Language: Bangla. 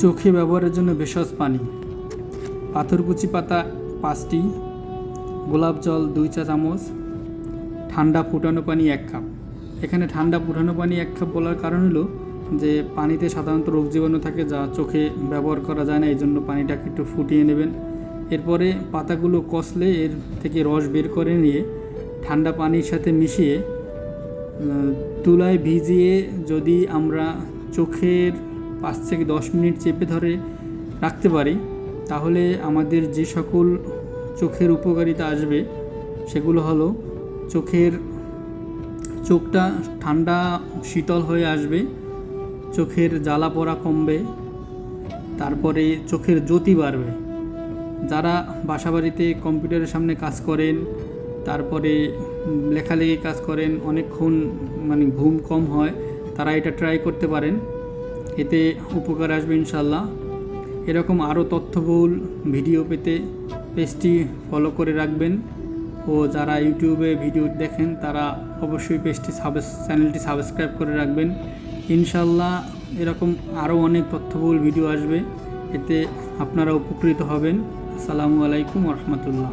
চোখে ব্যবহারের জন্য ভেষজ পানি। পাথরকুচি পাতা পাঁচটি, গোলাপ জল দুই চা চামচ, ঠান্ডা ফুটানো পানি এক কাপ। এখানে ঠান্ডা ফুটানো পানি এক কাপ বলার কারণ হলো যে, পানিতে সাধারণত রোগ জীবাণু থাকে যা চোখে ব্যবহার করা যায় না এই জন্য পানিটাকে একটু ফুটিয়ে নেবেন। এরপরে পাতাগুলো কষলে এর থেকে রস বের করে নিয়ে ঠান্ডা পানির সাথে মিশিয়ে তুলায় ভিজিয়ে যদি আমরা চোখের পাঁচ থেকে দশ মিনিট চেপে ধরে রাখতে পারি, তাহলে আমাদের যে সকল চোখের উপকারিতা আসবে, সেগুলো হলো চোখের চোখটা ঠান্ডা, শীতল হয়ে আসবে, চোখের জ্বালা পোড়া কমবে, তারপরে চোখের জ্যোতি বাড়বে। যারা বাসাবাড়িতে কম্পিউটারের সামনে কাজ করেন, তারপরে লেখালেখি কাজ করেন, অনেকক্ষণ মানে ঘুম কম হয়, তারা এটা ট্রাই করতে পারেন। এতে উপকার আসবে ইনশাল্লাহ এরকম আরও তথ্যবহুল ভিডিও পেতে পেজটি ফলো করে রাখবেন ও যারা ইউটিউবে ভিডিও দেখেন তারা অবশ্যই পেজটি সাবস চ্যানেলটি সাবস্ক্রাইব করে রাখবেন। ইনশাল্লাহ এরকম আরও অনেক তথ্যবহুল ভিডিও আসবে, এতে আপনারা উপকৃত হবেন। আসসালামু আলাইকুম রহমতুল্লাহ।